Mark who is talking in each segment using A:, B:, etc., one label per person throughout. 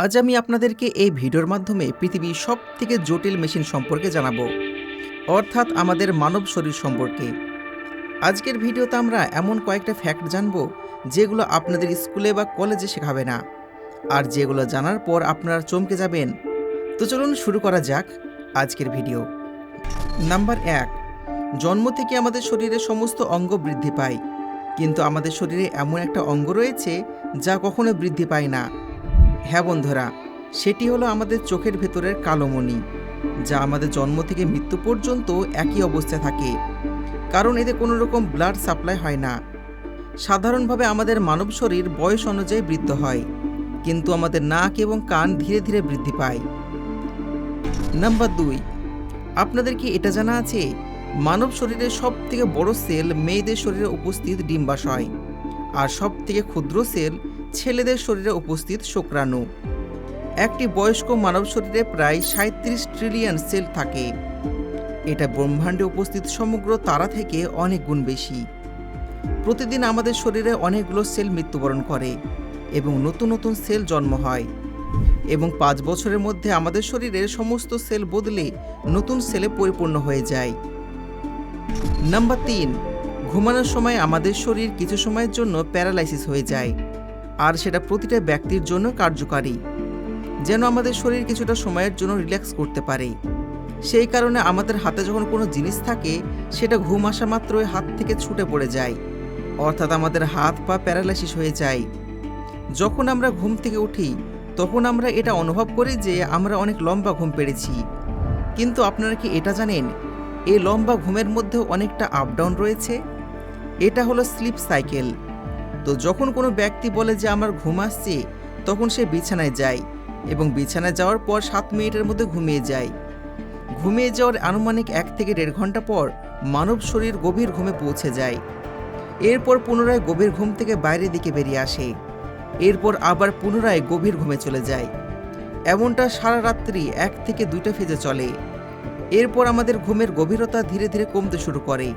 A: আজ আমি আপনাদেরকে এই ভিডিওর মাধ্যমে পৃথিবীর সব থেকে জটিল মেশিন সম্পর্কে জানাব। অর্থাৎ আমাদের মানব শরীর সম্পর্কে। আজকের ভিডিওতে আমরা এমন কয়েকটা ফ্যাক্ট জানব, যেগুলো আপনাদের স্কুলে বা কলেজে শেখাবে না। আর যেগুলো জানার পর আপনারা চমকে যাবেন। তো চলুন শুরু করা যাক আজকের ভিডিও। নাম্বার এক, জন্ম থেকে আমাদের শরীরে সমস্ত অঙ্গ বৃদ্ধি পায়। কিন্তু আমাদের শরীরে এমন একটা অঙ্গ রয়েছে, যা কখনো বৃদ্ধি পায় না। হ্যাঁ বন্ধুরা, সেটি হলো আমাদের চোখের ভেতরের কালোমণি, যা আমাদের জন্ম থেকে মৃত্যু পর্যন্ত একই অবস্থায় থাকে। কারণ এতে কোনো রকম ব্লাড সাপ্লাই হয় না। সাধারণভাবে আমাদের মানব শরীর বয়স অনুযায়ী বৃদ্ধ হয়, কিন্তু আমাদের নাক এবং কান ধীরে ধীরে বৃদ্ধি পায়। নাম্বার দুই, আপনাদের কি এটা জানা আছে? মানব শরীরের সব থেকে বড় সেল মেয়েদের শরীরে উপস্থিত ডিম্বাশয়, আর সব থেকে ক্ষুদ্র সেল ছেলেদের শরীরে উপস্থিত শুক্রাণু। একটি বয়স্ক মানব শরীরে প্রায় সাঁত্রিশ ট্রিলিয়ন সেল থাকে। এটা ব্রহ্মাণ্ডে উপস্থিত সমগ্র তারা থেকে অনেক গুণ বেশি। প্রতিদিন আমাদের শরীরে অনেকগুলো সেল মৃত্যুবরণ করে এবং নতুন নতুন সেল জন্ম হয়। এবং পাঁচ বছরের মধ্যে আমাদের শরীরের সমস্ত সেল বদলে নতুন সেলে পরিপূর্ণ হয়ে যায়। নাম্বার তিন, ঘুমানোর সময় আমাদের শরীর কিছু সময়ের জন্য প্যারালাইসিস হয়ে যায়। আর সেটা প্রতিটা ব্যক্তির জন্য কার্যকারী, যেন আমাদের শরীর কিছুটা সময়ের জন্য রিল্যাক্স করতে পারে। সেই কারণে আমাদের হাতে যখন কোনো জিনিস থাকে, সেটা ঘুম আসা মাত্রই হাত থেকে ছুটে পড়ে যায়, অর্থাৎ আমাদের হাত পা প্যারালাইসিস হয়ে যায়। যখন আমরা ঘুম থেকে উঠি, তখন আমরা এটা অনুভব করি যে আমরা অনেক লম্বা ঘুম পেরেছি কিন্তু আপনারা কি এটা জানেন, এই লম্বা ঘুমের মধ্যে অনেকটা আপ ডাউন রয়েছে? এটা হলো স্লিপ সাইকেল তো যখন কোনো ব্যক্তি বলে যে আমার ঘুম আসছে, তখন সে বিছানায় যায় এবং বিছানায় যাওয়ার পর সাত মিনিটের মধ্যে ঘুমিয়ে যায়। ঘুমিয়ে যাওয়ার আনুমানিক এক থেকে দেড় ঘণ্টা পর মানব শরীর গভীর ঘুমে পৌঁছে যায়। এরপর পুনরায় গভীর ঘুম থেকে বাইরের দিকে বেরিয়ে আসে। এরপর আবার পুনরায় গভীর ঘুমে চলে যায়। এমনটা সারা রাত্রি এক থেকে দুইটা ফেজে চলে। এরপর আমাদের ঘুমের গভীরতা ধীরে ধীরে কমতে শুরু করে।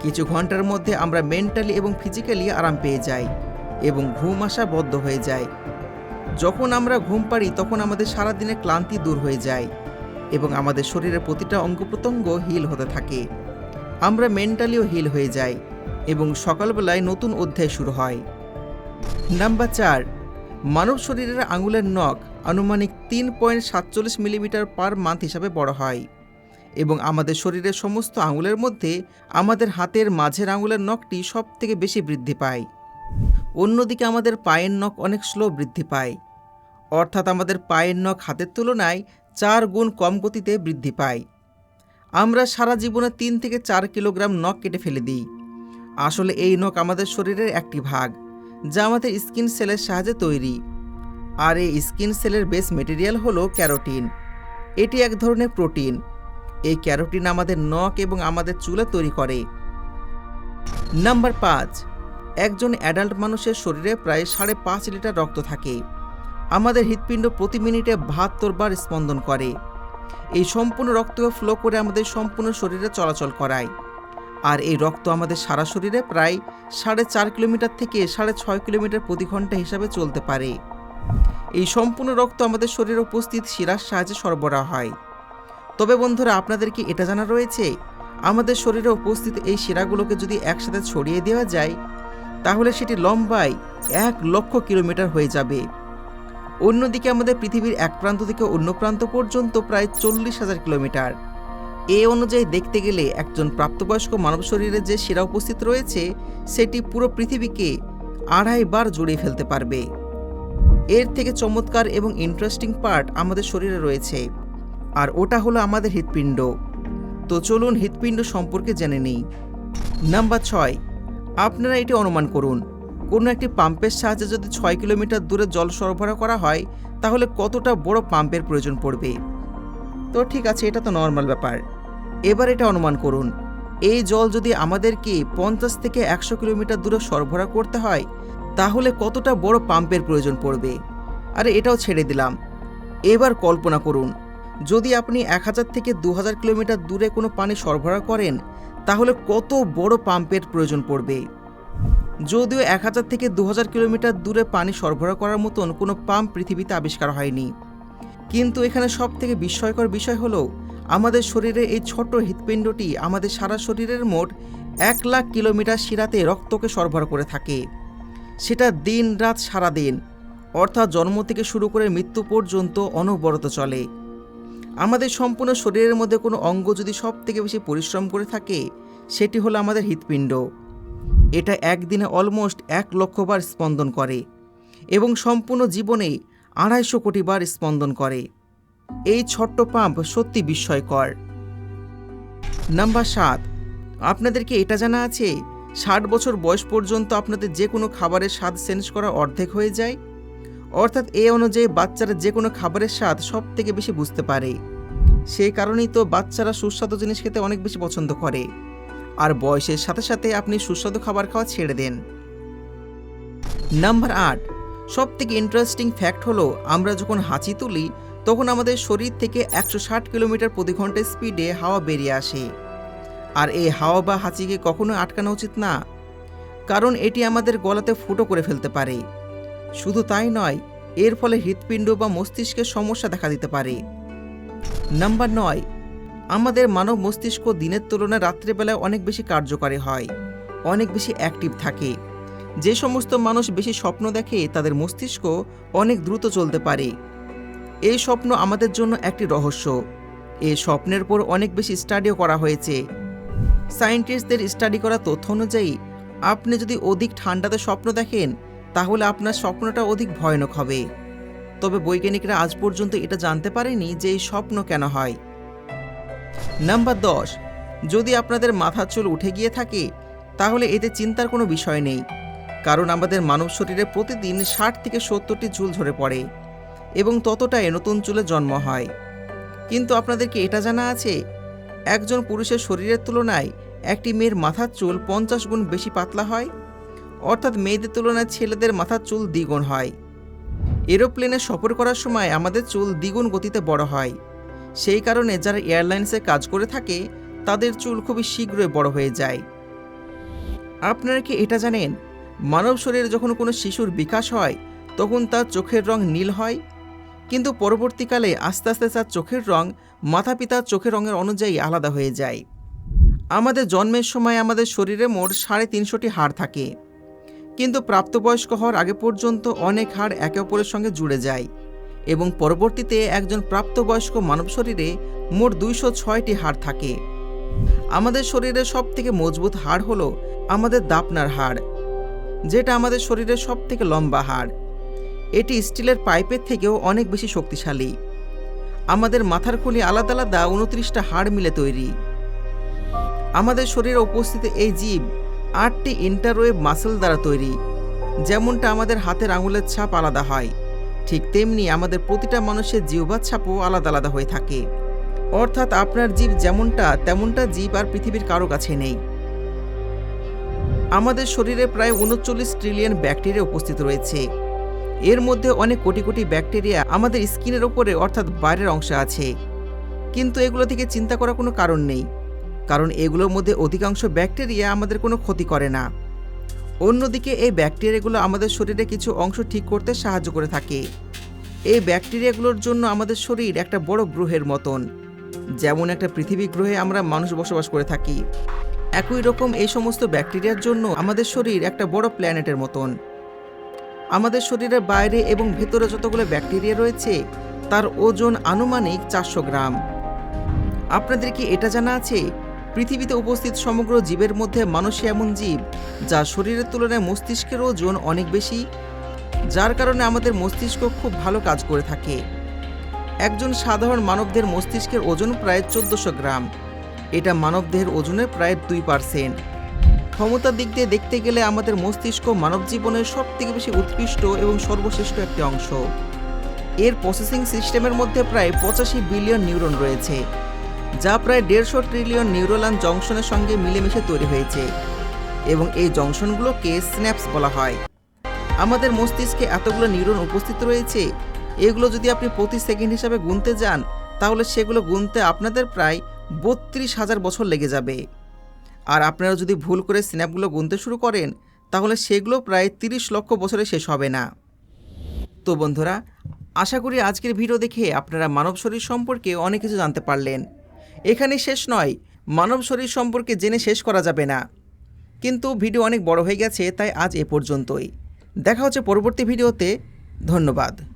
A: কিছু ঘণ্টার মধ্যে আমরা মেন্টালি এবং ফিজিক্যালি আরাম পেয়ে যাই এবং ঘুম আসা বদ্ধ হয়ে যায়। যখন আমরা ঘুম পারি তখন আমাদের সারাদিনের ক্লান্তি দূর হয়ে যায় এবং আমাদের শরীরের প্রতিটা অঙ্গ প্রত্যঙ্গ হিল হতে থাকে। আমরা মেন্টালিও হিল হয়ে যাই এবং সকালবেলায় নতুন অধ্যায় শুরু হয়। নাম্বার চার, মানব শরীরের আঙুলের নখ আনুমানিক তিন পয়েন্ট সাতচল্লিশ মিলিমিটার পার মান্থ হিসাবে বড় হয়। এবং আমাদের শরীরের সমস্ত আঙুলের মধ্যে আমাদের হাতের মাঝের আঙুলের নখটি সব থেকে বেশি বৃদ্ধি পায়। অন্যদিকে আমাদের পায়ের নখ অনেক স্লো বৃদ্ধি পায়। অর্থাৎ আমাদের পায়ের নখ হাতের তুলনায় চার গুণ কম গতিতে বৃদ্ধি পায়। আমরা সারা জীবনে তিন থেকে চার কিলোগ্রাম নখ কেটে ফেলে দিই। আসলে এই নখ আমাদের শরীরের একটি ভাগ, যা আমাদের স্কিন সেলের সাহায্যে তৈরি। আর এই স্কিন সেলের বেস মেটেরিয়াল হলো ক্যারোটিন। এটি এক ধরনের প্রোটিন এই ক্যারোটিন আমাদের নখ এবং আমাদের চুলে তৈরি করে। নাম্বার পাঁচ, একজন অ্যাডাল্ট মানুষের শরীরে প্রায় সাড়ে পাঁচ লিটার রক্ত থাকে। আমাদের হৃৎপিণ্ড প্রতি মিনিটে বাহাত্তর বার স্পন্দন করে। এই সম্পূর্ণ রক্ত ফ্লো করে আমাদের সম্পূর্ণ শরীরে চলাচল করায়। আর এই রক্ত আমাদের সারা শরীরে প্রায় সাড়ে চার কিলোমিটার থেকে সাড়ে ছয় কিলোমিটার প্রতি ঘণ্টা হিসাবে চলতে পারে। এই সম্পূর্ণ রক্ত আমাদের শরীরে উপস্থিত শিরার সাহায্যে সরবরাহ হয়। তবে বন্ধুরা, আপনাদের কি এটা জানা রয়েছে? আমাদের শরীরে উপস্থিত এই শিরাগুলোকে যদি একসাথে ছড়িয়ে দেওয়া যায়, তাহলে সেটি লম্বায় এক লক্ষ কিলোমিটার হয়ে যাবে। অন্যদিকে আমাদের পৃথিবীর এক প্রান্ত থেকে অন্য প্রান্ত পর্যন্ত প্রায় চল্লিশ হাজার কিলোমিটার। এ অনুযায়ী দেখতে গেলে একজন প্রাপ্তবয়স্ক মানব শরীরে যে শিরা উপস্থিত রয়েছে, সেটি পুরো পৃথিবীকে আড়াই বার জড়িয়ে ফেলতে পারবে। এর থেকে চমৎকার এবং ইন্টারেস্টিং পার্ট আমাদের শরীরে রয়েছে। আর ওটা হলো আমাদের হৃৎপিণ্ড। তো চলুন হৃৎপিণ্ড সম্পর্কে জেনে নিই। নাম্বার ছয়, আপনারা এটি অনুমান করুন। কোনো একটি পাম্পের সাহায্যে যদি ছয় কিলোমিটার দূরে জল সরবরাহ করা হয়, তাহলে কতটা বড় পাম্পের প্রয়োজন পড়বে? তো ঠিক আছে, এটা তো নর্মাল ব্যাপার। এবার এটা অনুমান করুন। এই জল যদি আমাদেরকে পঞ্চাশ থেকে একশো কিলোমিটার দূরে সরবরাহ করতে হয়, তাহলে কতটা বড় পাম্পের প্রয়োজন পড়বে? আরে এটাও ছেড়ে দিলাম। এবার কল্পনা করুন যদি আপনি এক হাজার থেকে দু হাজার কিলোমিটার দূরে কোনো পানি সরবরাহ করেন, তাহলে কত বড় পাম্পের প্রয়োজন পড়বে? যদিও এক হাজার থেকে দু হাজার কিলোমিটার দূরে পানি সরবরাহ করার মতন কোনো পাম্প পৃথিবীতে আবিষ্কার হয়নি। কিন্তু এখানে সব থেকে বিস্ময়কর বিষয় হলো, আমাদের শরীরে এই ছোট্ট হৃৎপিণ্ডটি আমাদের সারা শরীরের মোট এক লাখ কিলোমিটার শিরাতে রক্তকে সরবরাহ করে থাকে। সেটা দিন, রাত সারা দিন অর্থাৎ জন্ম থেকে শুরু করে মৃত্যু পর্যন্ত অনবরত চলে। আমাদের সম্পূর্ণ শরীরের মধ্যে কোনো অঙ্গ যদি সব থেকে বেশি পরিশ্রম করে থাকে, সেটি হলো আমাদের হৃৎপিণ্ড। এটা একদিনে অলমোস্ট এক লক্ষ বার স্পন্দন করে এবং সম্পূর্ণ জীবনে আড়াইশো কোটি বার স্পন্দন করে। এই ছোট্ট পাম্প সত্যি বিস্ময়কর। নাম্বার সাত আপনাদেরকে এটা জানা আছে? ষাট বছর বয়স পর্যন্ত আপনাদের যে কোনো খাবারের স্বাদ সেন্স করা অর্ধেক হয়ে যায়? অর্থাৎ এ অনুযায়ী বাচ্চারা যে কোনো খাবারের স্বাদ সব থেকে বেশি বুঝতে পারে। সেই কারণেই তো বাচ্চারা সুস্বাদু জিনিস খেতে অনেক বেশি পছন্দ করে। আর বয়সের সাথে সাথে আপনি সুস্বাদু খাবার খাওয়া ছেড়ে দেন। নাম্বার আট সব থেকে ইন্টারেস্টিং ফ্যাক্ট হলো আমরা যখন হাঁচি তুলি, তখন আমাদের শরীর থেকে একশো ষাট কিলোমিটার প্রতি ঘণ্টা স্পিডে হাওয়া বেরিয়ে আসে। আর এই হাওয়া বা হাঁচিকে কখনো আটকানো উচিত না। কারণ এটি আমাদের গলাতে ফুটো করে ফেলতে পারে। শুধু তাই নয়, এর ফলে হৃৎপিণ্ড বা মস্তিষ্কের সমস্যা দেখা দিতে পারে। নাম্বার নয়, আমাদের মানব মস্তিষ্ক দিনের তুলনায় রাত্রেবেলায় অনেক বেশি কার্যকারী হয়, অনেক বেশি অ্যাক্টিভ থাকে। যে সমস্ত মানুষ বেশি স্বপ্ন দেখে, তাদের মস্তিষ্ক অনেক দ্রুত চলতে পারে। এই স্বপ্ন আমাদের জন্য একটি রহস্য। এই স্বপ্নের পর অনেক বেশি স্টাডিও করা হয়েছে। সায়েন্টিস্টদের স্টাডি করা তথ্য অনুযায়ী, আপনি যদি অধিক ঠান্ডাতে স্বপ্ন দেখেন তাহলে আপনার স্বপ্নটা অধিক ভয়ানক হবে। তবে বৈজ্ঞানিকরা আজ পর্যন্ত এটা জানতে পারেনি যে এই স্বপ্ন কেন হয়। নাম্বার দশ, যদি আপনাদের মাথার চুল উঠে গিয়ে থাকে, তাহলে এতে চিন্তার কোনো বিষয় নেই, কারণ আমাদের মানব শরীরে প্রতিদিন ষাট থেকে সত্তরটি চুল ঝরে পড়ে, এবং ততটাই নতুন চুলে জন্ম হয়। কিন্তু আপনাদেরকে এটা জানা আছে? একজন পুরুষের শরীরের তুলনায় একটি মেয়ের মাথার চুল পঞ্চাশ গুণ বেশি পাতলা হয়? অর্থাৎ মেয়েদের তুলনায় ছেলেদের মাথার চুল দ্বিগুণ হয়। এরোপ্লেনে সফর করার সময় আমাদের চুল দ্বিগুণ গতিতে বড় হয়। সেই কারণে যারা এয়ারলাইন্সে কাজ করে থাকে, তাদের চুল খুবই শীঘ্রই বড় হয়ে যায়। আপনারা কি এটা জানেন? মানব শরীরে যখন কোনো শিশুর বিকাশ হয়, তখন তার চোখের রং নীল হয়। কিন্তু পরবর্তীকালে আস্তে আস্তে তার চোখের রং মাতা পিতার চোখের রঙের অনুযায়ী আলাদা হয়ে যায়। আমাদের জন্মের সময় আমাদের শরীরে মোট সাড়ে তিনশোটি হাড় থাকে। কিন্তু প্রাপ্তবয়স্ক হওয়ার আগে পর্যন্ত অনেক হাড় একে অপরের সঙ্গে জুড়ে যায় এবং পরবর্তীতে একজন প্রাপ্তবয়স্ক মানব শরীরে মোট দুইশো ছয়টি হাড় থাকে। আমাদের শরীরের সব থেকে মজবুত হাড় হলো আমাদের দাপনার হাড়, যেটা আমাদের শরীরের সব থেকে লম্বা হাড়। এটি স্টিলের পাইপের থেকেও অনেক বেশি শক্তিশালী। আমাদের মাথার খুলি আলাদা আলাদা উনত্রিশটা হাড় মিলে তৈরি। আমাদের শরীরে উপস্থিত এই জীব আটটি ইন্টারওয়েভ মাসেল দ্বারা তৈরি, যেমনটা আমাদের হাতের আঙুলের ছাপ আলাদা হয়। ঠিক তেমনি আমাদের প্রতিটা মানুষের জিহ্বার ছাপও আলাদা আলাদা হয়ে থাকে। অর্থাৎ আপনার জীব যেমনটা, তেমনটা জীব আর পৃথিবীর কারও কাছে নেই। আমাদের শরীরে প্রায় উনচল্লিশ ট্রিলিয়ন ব্যাকটেরিয়া উপস্থিত রয়েছে। এর মধ্যে অনেক কোটি কোটি ব্যাকটেরিয়া আমাদের স্কিনের ওপরে, অর্থাৎ বাইরের অংশে আছে। কিন্তু এগুলো থেকে চিন্তা করার কোনো কারণ নেই। কারণ এগুলোর মধ্যে অধিকাংশ ব্যাকটেরিয়া আমাদের কোনো ক্ষতি করে না। অন্যদিকে এই ব্যাকটেরিয়াগুলো আমাদের শরীরে কিছু অংশ ঠিক করতে সাহায্য করে থাকে। এই ব্যাকটেরিয়াগুলোর জন্য আমাদের শরীর একটা বড় গ্রহের মতন। যেমন একটা পৃথিবী গ্রহে আমরা মানুষ বসবাস করে থাকি। একই রকম এই সমস্ত ব্যাকটেরিয়ার জন্য আমাদের শরীর একটা বড় প্ল্যানেটের মতন। আমাদের শরীরের বাইরে এবং ভেতরে যতগুলো ব্যাকটেরিয়া রয়েছে, তার ওজন আনুমানিক চারশো গ্রাম। আপনাদের কি এটা জানা আছে? পৃথিবীতে উপস্থিত সমগ্র জীবের মধ্যে মানুষই এমন জীব, যা শরীরের তুলনায় মস্তিষ্কের ওজন অনেক বেশি, যার কারণে আমাদের মস্তিষ্ক খুব ভালো কাজ করে থাকে। একজন সাধারণ মানবদের মস্তিষ্কের ওজন প্রায় চোদ্দোশো গ্রাম। এটা মানবদেহের ওজনের প্রায় দুই পার্সেন্ট। ক্ষমতার দিক দিয়ে দেখতে গেলে আমাদের মস্তিষ্ক মানব জীবনের সব থেকে বেশি উৎকৃষ্ট এবং সর্বশ্রেষ্ঠ একটি অংশ। এর প্রসেসিং সিস্টেমের মধ্যে প্রায় পঁচাশি বিলিয়ন নিউরন রয়েছে। যা প্রায় দেড়শো ট্রিলিয়ন নিউরোলান জংশনের সঙ্গে মিলেমিশে তৈরি হয়েছে এবং এই জংশনগুলোকে স্ন্যাপস বলা হয়। আমাদের মস্তিষ্কে এতগুলো নিউরন উপস্থিত রয়েছে, এগুলো যদি আপনি প্রতি সেকেন্ড হিসাবে গুনতে যান, তাহলে সেগুলো গুনতে আপনাদের প্রায় বত্রিশ হাজার বছর লেগে যাবে। আর আপনারা যদি ভুল করে স্ন্যাপগুলো গুনতে শুরু করেন, তাহলে সেগুলো প্রায় তিরিশ লক্ষ বছরে শেষ হবে না। তো বন্ধুরা, আশা করি আজকের ভিডিও দেখে আপনারা মানব শরীর সম্পর্কে অনেক কিছু জানতে পারলেন। এখানে শেষ নয়। মানব শরীর সম্পর্কে জেনে শেষ করা যাবে না। কিন্তু ভিডিও অনেক বড় হয়ে গেছে, তাই আজ এ পর্যন্তই। দেখা হচ্ছে পরবর্তী ভিডিওতে। ধন্যবাদ।